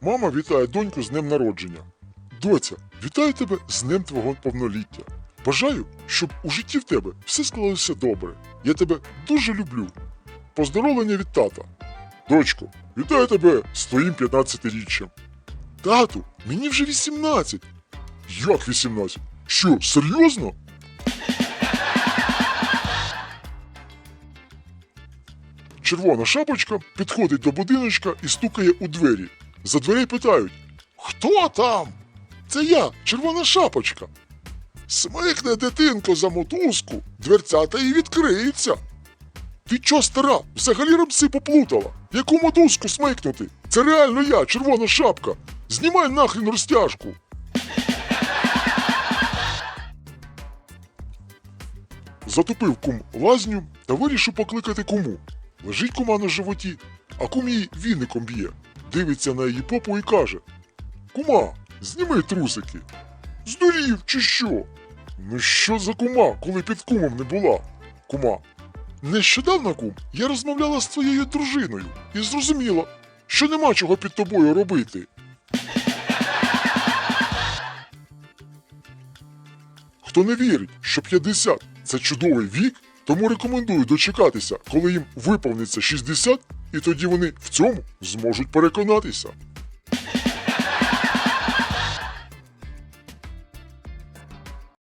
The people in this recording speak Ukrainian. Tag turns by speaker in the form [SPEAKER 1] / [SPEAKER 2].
[SPEAKER 1] Мама вітає доньку з днем народження. Доця, вітаю тебе з днем твого повноліття. Бажаю, щоб у житті в тебе все склалося добре. Я тебе дуже люблю. Поздоровлення від тата. Дочко, вітаю тебе з твоїм 15-річчям. Тату, мені вже 18. Як 18? Що, серйозно? Червона шапочка підходить до будиночка і стукає у двері. За дверей питають: Хто там? Це я, червона шапочка. Смикне дитинко за мотузку, дверцята і відкриється. Ти чо, стара, взагалі рамси поплутала? Яку мотузку смикнути? Це реально я, червона шапка. Знімай нахрін розтяжку. Затопив кум лазню та вирішив покликати куму. Лежить кума на животі, а кум її віником б'є. Дивиться на її попу і каже: Кума, зніми трусики. Здурів чи що? Ну що за кума, коли під кумом не була? Кума. Нещодавно, кум, я розмовляла з твоєю дружиною і зрозуміла, що нема чого під тобою робити. Хто не вірить, що 50 – це чудовий вік, тому рекомендую дочекатися, коли їм виповниться 60, і тоді вони в цьому зможуть переконатися.